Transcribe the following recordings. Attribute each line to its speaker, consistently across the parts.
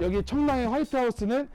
Speaker 1: 여기 청라의 화이트하우스는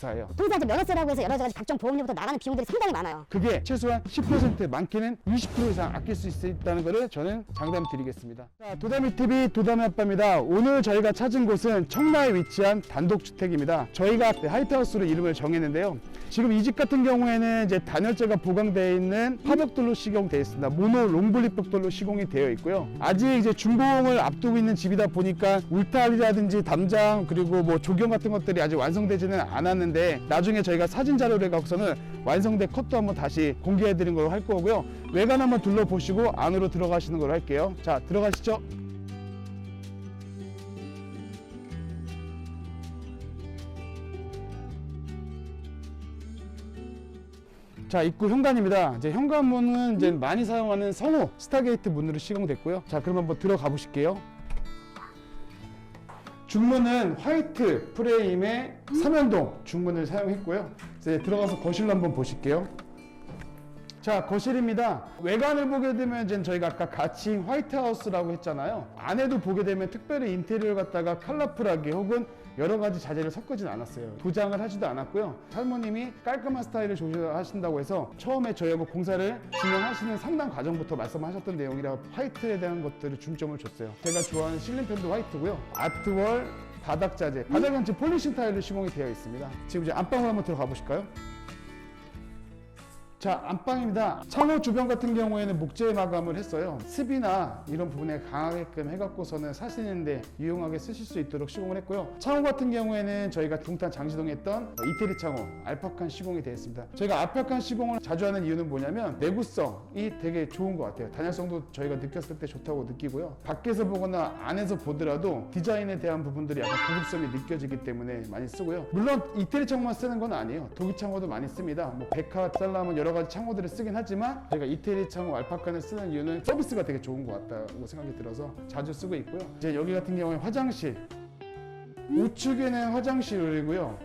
Speaker 1: 사예요.
Speaker 2: 이제 면허세라고 해서 여러 가지 각종 보험료부터 나가는 비용들이 상당히 많아요.
Speaker 1: 그게 최소한 10% 많게는 20% 이상 아낄 수 있다는 것을 저는 장담 드리겠습니다. 자, 도담이 TV 도담이 아빠입니다. 오늘 저희가 찾은 곳은 청라에 위치한 단독주택입니다. 저희가 하이트하우스로 이름을 정했는데요. 지금 이 집 같은 경우에는 이제 단열재가 보강되어 있는 화벽돌로 시공되어 있습니다. 모노 롱블립 벽돌로 시공이 되어 있고요. 아직 이제 준공을 앞두고 있는 집이다 보니까 울타리라든지 담장 그리고 뭐 조경 같은 것들이 아직 완성되지는 않 았는데 나중에 저희가 사진 자료를 갖고서는 완성된 컷도 한번 다시 공개해 드린 걸로 할 거고요. 외관 한번 둘러보시고 안으로 들어가시는 걸로 할게요. 자, 들어가시죠. 자 입구 현관입니다. 이제 현관문은 이제 많이 사용하는 성호 스타게이트 문으로 시공됐고요. 자 그럼 한번 들어가 보실게요. 중문은 화이트 프레임의 삼연동 중문을 사용했고요. 이제 들어가서 거실로 한번 보실게요. 자 거실입니다. 외관을 보게 되면 이제 저희가 아까 가칭 화이트하우스라고 했잖아요. 안에도 보게 되면 특별히 인테리어를 갖다가 컬러풀하게 혹은 여러 가지 자재를 섞지는 않았어요. 도장을 하지도 않았고요. 할머님이 깔끔한 스타일을 좋아하신다고 해서 처음에 저희하고 공사를 진행하시는 상당 과정부터 말씀하셨던 내용이라 화이트에 대한 것들을 중점을 줬어요. 제가 좋아하는 실린펜도 화이트고요. 아트월, 바닥 자재, 바닥은 지금 폴리싱 타일로 시공이 되어 있습니다. 지금 이제 안방으로 한번 들어가 보실까요? 자 안방입니다. 창호 주변 같은 경우에는 목재 마감을 했어요. 습이나 이런 부분에 강하게끔 해갖고서는 사시는데 유용하게 쓰실 수 있도록 시공을 했고요. 창호 같은 경우에는 저희가 중탄 장시동에 했던 이태리 창호 알파칸 시공이 되어 있습니다. 저희가 알파칸 시공을 자주 하는 이유는 뭐냐면 내구성이 되게 좋은 것 같아요. 단열성도 저희가 느꼈을 때 좋다고 느끼고요. 밖에서 보거나 안에서 보더라도 디자인에 대한 부분들이 약간 고급성이 느껴지기 때문에 많이 쓰고요. 물론 이태리 창호만 쓰는 건 아니에요. 독일 창호도 많이 씁니다. 뭐 백화 살라몬 여러 가지 창호들을 쓰긴 하지만 저희가 이태리 창호 알파칸을 쓰는 이유는 서비스가 되게 좋은 것 같다고 생각이 들어서 자주 쓰고 있고요. 이제 여기 같은 경우에 화장실 우측에는 화장실이고요.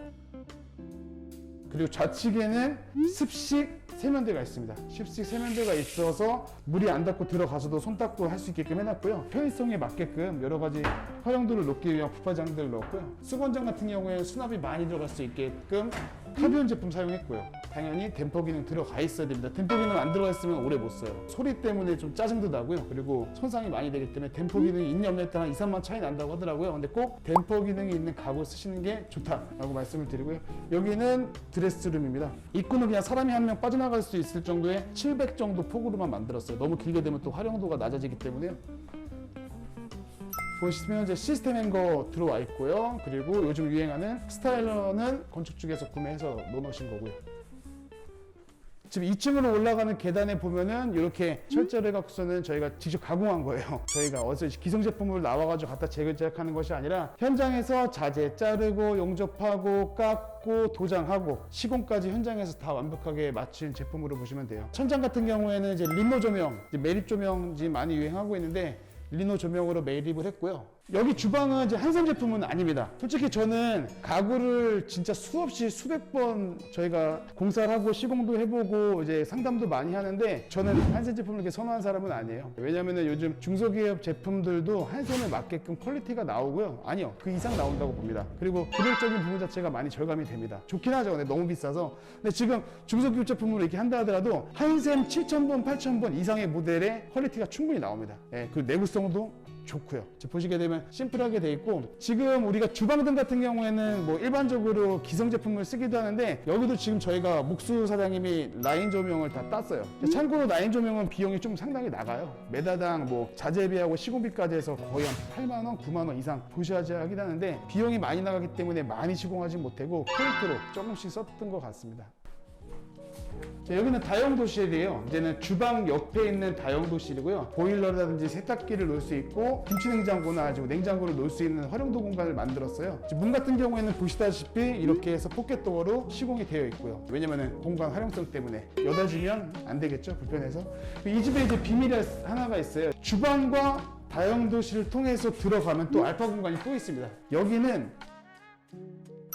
Speaker 1: 그리고 좌측에는 습식 세면대가 있습니다. 습식 세면대가 있어서 물이 안 닿고 들어가서도 손 닦고 할 수 있게끔 해놨고요. 편의성에 맞게끔 여러 가지 활용도를 높이기 위한 부파장들을 넣었고요. 수건장 같은 경우에 수납이 많이 들어갈 수 있게끔 카비온 제품 사용했고요. 당연히 댐퍼 기능 들어가 있어야 됩니다. 댐퍼 기능 안 들어가 있으면 오래 못 써요. 소리 때문에 좀 짜증도 나고요. 그리고 손상이 많이 되기 때문에 댐퍼 기능이 있냐 없냐에 따라 2, 3만 차이 난다고 하더라고요. 근데 꼭 댐퍼 기능이 있는 가구 쓰시는 게 좋다라고 말씀을 드리고요. 여기는 드레스룸입니다. 입구는 그냥 사람이 한 명 빠져나갈 수 있을 정도의 700 정도 폭으로만 만들었어요. 너무 길게 되면 또 활용도가 낮아지기 때문에요. 보시면 이제 시스템 행거 들어와 있고요. 그리고 요즘 유행하는 스타일러는 건축 쪽에서 구매해서 넣어놓으신 거고요. 지금 2층으로 올라가는 계단에 보면은 이렇게 철제를 갖고서는 저희가 직접 가공한 거예요. 저희가 어디서 기성 제품을 나와가지고 갖다 재제작하는 것이 아니라 현장에서 자재 자르고 용접하고 깎고 도장하고 시공까지 현장에서 다 완벽하게 맞춘 제품으로 보시면 돼요. 천장 같은 경우에는 이제 리노 조명, 매립 조명이 많이 유행하고 있는데 리노 조명으로 매립을 했고요. 여기 주방은 이제 한샘 제품은 아닙니다. 솔직히 저는 가구를 진짜 수없이 수백 번 저희가 공사를 하고 시공도 해보고 이제 상담도 많이 하는데 저는 한샘 제품을 이렇게 선호하는 사람은 아니에요. 왜냐면은 요즘 중소기업 제품들도 한샘에 맞게끔 퀄리티가 나오고요. 아니요. 그 이상 나온다고 봅니다. 그리고 금액적인 부분 자체가 많이 절감이 됩니다. 좋긴 하죠. 근데 너무 비싸서. 근데 지금 중소기업 제품으로 이렇게 한다 하더라도 한샘 7,000번, 8,000번 이상의 모델의 퀄리티가 충분히 나옵니다. 예, 그 내구성도 좋고요. 보시게 되면 심플하게 돼 있고 지금 우리가 주방등 같은 경우에는 뭐 일반적으로 기성 제품을 쓰기도 하는데 여기도 지금 저희가 목수 사장님이 라인 조명을 다 땄어요. 참고로 라인 조명은 비용이 좀 상당히 나가요. 메다당 뭐 자재비하고 시공비까지 해서 거의 한 8만 원, 9만 원 이상 도시화제 하긴 하는데 비용이 많이 나가기 때문에 많이 시공하지 못하고 포인트로 조금씩 썼던 것 같습니다. 자, 여기는 다용도실이에요. 이제는 주방 옆에 있는 다용도실이고요. 보일러라든지 세탁기를 놓을 수 있고 김치냉장고나 아니면 냉장고를 놓을 수 있는 활용도 공간을 만들었어요. 문 같은 경우에는 보시다시피 이렇게 해서 포켓 도어로 시공이 되어 있고요. 왜냐면은 공간 활용성 때문에 여닫이면 안 되겠죠. 불편해서. 이 집에 이제 비밀이 하나가 있어요. 주방과 다용도실을 통해서 들어가면 또 알파 공간이 또 있습니다. 여기는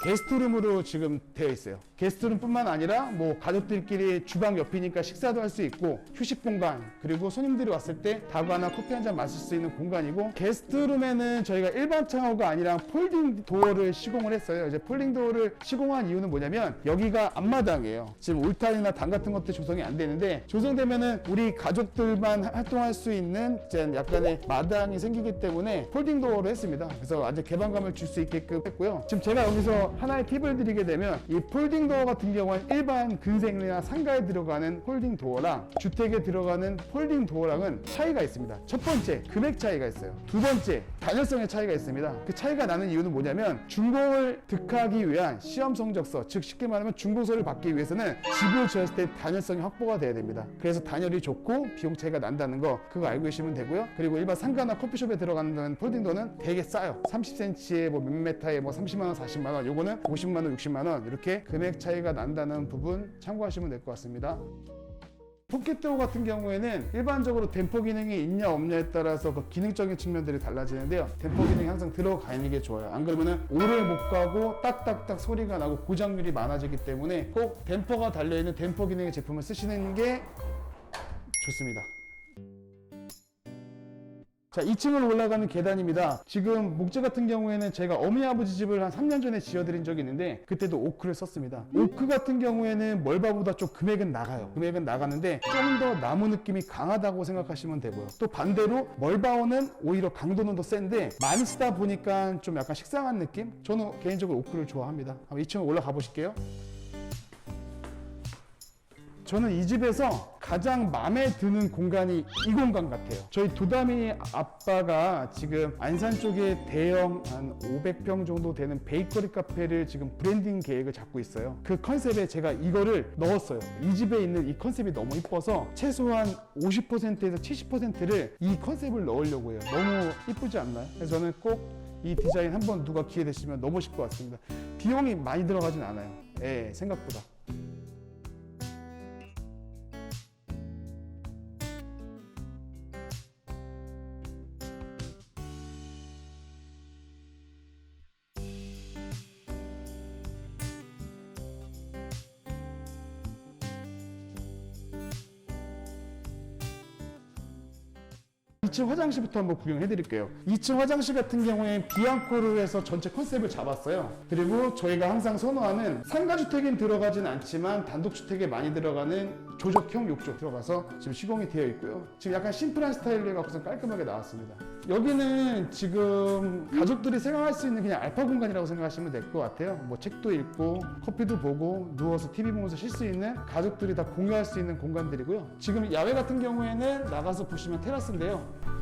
Speaker 1: 게스트룸으로 지금 되어 있어요. 게스트룸뿐만 아니라 뭐 가족들끼리 주방 옆이니까 식사도 할 수 있고 휴식 공간 그리고 손님들이 왔을 때 다과나 커피 한 잔 마실 수 있는 공간이고 게스트룸에는 저희가 일반 창호가 아니라 폴딩 도어를 시공을 했어요. 이제 폴딩 도어를 시공한 이유는 뭐냐면 여기가 앞마당이에요. 지금 울타리나 단 같은 것도 조성이 안 되는데 조성되면은 우리 가족들만 활동할 수 있는 약간의 마당이 생기기 때문에 폴딩 도어를 했습니다. 그래서 아주 개방감을 줄 수 있게끔 했고요. 지금 제가 여기 서 하나의 팁을 드리게 되면 이 폴딩 도어 같은 경우는 일반 근생이나 상가에 들어가는 폴딩 도어랑 주택에 들어가는 폴딩 도어랑은 차이가 있습니다. 첫 번째 금액 차이가 있어요. 두 번째 단열성의 차이가 있습니다. 그 차이가 나는 이유는 뭐냐면 준공을 득하기 위한 시험 성적서 즉 쉽게 말하면 준공서를 받기 위해서는 집을 지었을 때 단열성이 확보가 돼야 됩니다. 그래서 단열이 좋고 비용 차이가 난다는 거 그거 알고 계시면 되고요. 그리고 일반 상가나 커피숍에 들어가는 폴딩 도어는 되게 싸요. 30cm에 뭐 몇 메타에 뭐 30만 원, 40만 원, 요거 는 50만 원, 60만 원 이렇게 금액 차이가 난다는 부분 참고하시면 될 것 같습니다. 포켓도어 같은 경우에는 일반적으로 댐퍼 기능이 있냐 없냐에 따라서 그 기능적인 측면들이 달라지는데요. 댐퍼 기능이 항상 들어가 있는 게 좋아요. 안 그러면은 오래 못 가고 딱딱딱 소리가 나고 고장률이 많아지기 때문에 꼭 댐퍼가 달려있는 댐퍼 기능의 제품을 쓰시는 게 좋습니다. 자, 2층을 올라가는 계단입니다. 지금 목재 같은 경우에는 제가 어머니 아버지 집을 한 3년 전에 지어드린 적이 있는데 그때도 오크를 썼습니다. 오크 같은 경우에는 멀바보다 좀 금액은 나가요. 금액은 나가는데 좀 더 나무 느낌이 강하다고 생각하시면 되고요. 또 반대로 멀바오는 오히려 강도는 더 센데 많이 쓰다 보니까 좀 약간 식상한 느낌? 저는 개인적으로 오크를 좋아합니다. 한번 2층 올라가 보실게요. 저는 이 집에서 가장 마음에 드는 공간이 이 공간 같아요. 저희 두다미 아빠가 지금 안산 쪽에 대형 한 500평 정도 되는 베이커리 카페를 지금 브랜딩 계획을 잡고 있어요. 그 컨셉에 제가 이거를 넣었어요. 이 집에 있는 이 컨셉이 너무 이뻐서 최소한 50%에서 70%를 이 컨셉을 넣으려고 해요. 너무 이쁘지 않나요? 그래서 저는 꼭 이 디자인 한번 누가 기회 되시면 넣어보실 것 같습니다. 비용이 많이 들어가진 않아요. 예, 생각보다. 이층 화장실부터 한번 구경해 드릴게요. 2층 화장실 같은 경우에 비앙코를 해서 전체 컨셉을 잡았어요. 그리고 저희가 항상 선호하는 상가주택엔 들어가진 않지만 단독주택에 많이 들어가는 조적형 욕조 들어가서 지금 시공이 되어 있고요. 지금 약간 심플한 스타일로 해갖고서 깔끔하게 나왔습니다. 여기는 지금 가족들이 생활할 수 있는 그냥 알파 공간이라고 생각하시면 될 것 같아요. 뭐 책도 읽고 커피도 보고 누워서 TV 보면서 쉴 수 있는 가족들이 다 공유할 수 있는 공간들이고요. 지금 야외 같은 경우에는 나가서 보시면 테라스인데요.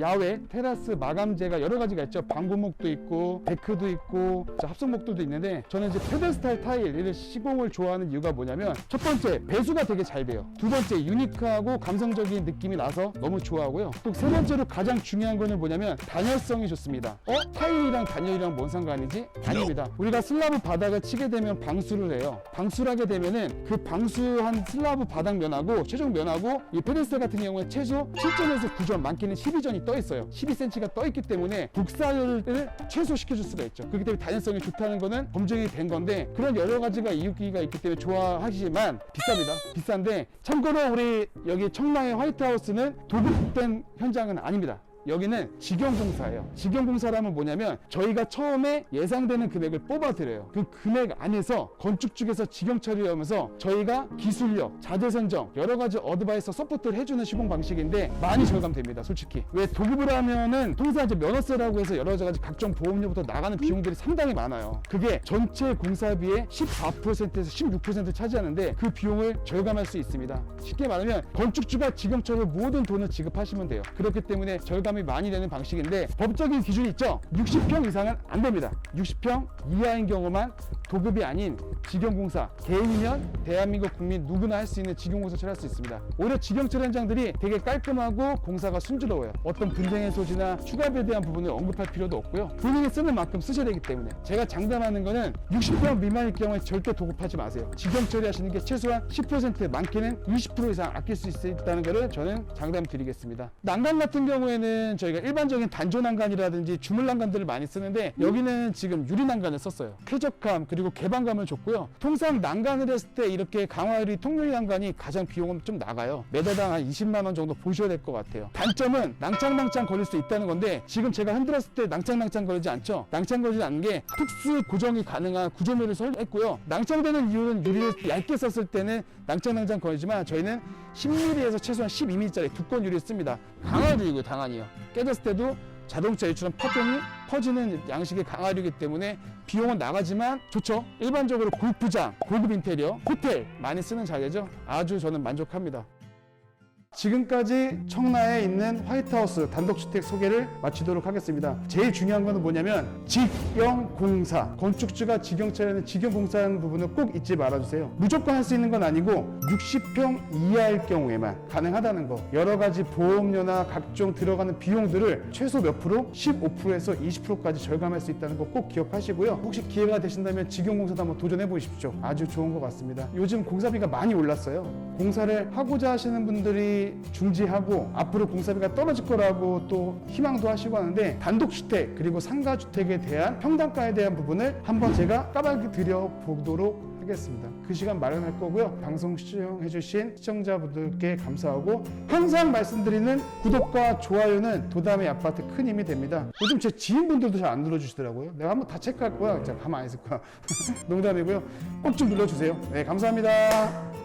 Speaker 1: 야외 테라스 마감재가 여러 가지가 있죠. 방부목도 있고 데크도 있고 자, 합성목도도 있는데 저는 이제 페데스탈 타일 이런 시공을 좋아하는 이유가 뭐냐면 첫 번째 배수가 되게 잘 돼요. 두 번째 유니크하고 감성적인 느낌이 나서 너무 좋아하고요. 또 세 번째로 가장 중요한 거는 뭐냐면 단열성이 좋습니다. 어? 타일이랑 단열이랑 뭔 상관이지? 아닙니다. 우리가 슬라브 바닥을 치게 되면 방수를 해요. 방수를 하게 되면은 그 방수한 슬라브 바닥 면하고 최종 면하고 이 페데스탈 같은 경우에 최소 7점에서 9점 많게는 12점이 떠 있어요. 12cm가 떠 있기 때문에 복사율을 최소시켜 줄 수가 있죠. 그렇기 때문에 단열성이 좋다는 거는 검증이 된 건데 그런 여러 가지가 이유기가 있기 때문에 좋아하시지만 비쌉니다. 비싼데 참고로 우리 여기 청라의 화이트하우스는 도급된 현장은 아닙니다. 여기는 직영공사예요. 직영공사라면 뭐냐면 저희가 처음에 예상되는 금액을 뽑아드려요. 그 금액 안에서 건축 쪽에서 직영 처리하면서 저희가 기술력, 자재 선정, 여러 가지 어드바이서 서포트를 해주는 시공 방식인데 많이 절감됩니다. 솔직히 왜 도급을 하면은 통상 이제 면허세라고 해서 여러 가지 각종 보험료부터 나가는 비용들이 상당히 많아요. 그게 전체 공사비의 14%에서 16% 차지하는데 그 비용을 절감할 수 있습니다. 쉽게 말하면 건축주가 직영처를 모든 돈을 지급하시면 돼요. 그렇기 때문에 절감 이 많이 되는 방식인데 법적인 기준이 있죠. 60평 이상은 안 됩니다. 60평 이하인 경우만 도급이 아닌 직영공사 개인이면 대한민국 국민 누구나 할 수 있는 직영공사를 할 수 있습니다. 오히려 직영철 현장들이 되게 깔끔하고 공사가 순조로워요. 어떤 분쟁의 소지나 추가비에 대한 부분을 언급할 필요도 없고요. 본인이 쓰는 만큼 쓰셔야 되기 때문에 제가 장담하는 거는 60평 미만일 경우에 절대 도급하지 마세요. 직영 처리하시는 게 최소한 10% 많게는 20% 이상 아낄 수 있다는 것을 저는 장담드리겠습니다. 난간 같은 경우에는 저희가 일반적인 단조 난간이라든지 주물 난간들을 많이 쓰는데 여기는 지금 유리 난간을 썼어요. 쾌적함 그리고 개방감을 줬고요. 통상 난간을 했을 때 이렇게 강화유리 통유리 난간이 가장 비용은 좀 나가요. 매대당 한 20만 원 정도 보셔야 될 것 같아요. 단점은 낭창낭창 걸릴 수 있다는 건데 지금 제가 흔들었을 때 낭창낭창 걸리지 않죠. 낭창거리지 않는 게 특수 고정이 가능한 구조물을 설했고요. 낭창되는 이유는 유리를 얇게 썼을 때는 낭창낭창 거리지만 저희는 10mm에서 최소한 12mm짜리 두꺼운 유리를 씁니다. 강화유리고요, 당연히요. 깨졌을 때도 자동차 일처럼 파편이 퍼지는 양식의 강화유리이기 때문에 비용은 나가지만 좋죠. 일반적으로 골프장, 고급 인테리어, 호텔 많이 쓰는 자재죠. 아주 저는 만족합니다. 지금까지 청라에 있는 화이트하우스 단독주택 소개를 마치도록 하겠습니다. 제일 중요한 거는 뭐냐면 직영공사 건축주가 직영차라는 직영공사하는 부분을 꼭 잊지 말아주세요. 무조건 할 수 있는 건 아니고 60평 이하일 경우에만 가능하다는 거 여러 가지 보험료나 각종 들어가는 비용들을 최소 몇 프로? 15%에서 20%까지 절감할 수 있다는 거 꼭 기억하시고요. 혹시 기회가 되신다면 직영공사도 한번 도전해 보십시오. 아주 좋은 것 같습니다. 요즘 공사비가 많이 올랐어요. 공사를 하고자 하시는 분들이 중지하고 앞으로 공사비가 떨어질 거라고 또 희망도 하시고 하는데 단독주택 그리고 상가주택에 대한 평당가에 대한 부분을 한번 제가 까발기 드려 보도록 하겠습니다. 그 시간 마련할 거고요. 방송 시청해주신 시청자분들께 감사하고 항상 말씀드리는 구독과 좋아요는 도담의 아파트 큰 힘이 됩니다. 요즘 제 지인분들도 잘 안 눌러주시더라고요. 내가 한번 다 체크할 거야. 진짜 가만 안 있을 거야. 농담이고요. 꼭 좀 눌러주세요. 네, 감사합니다.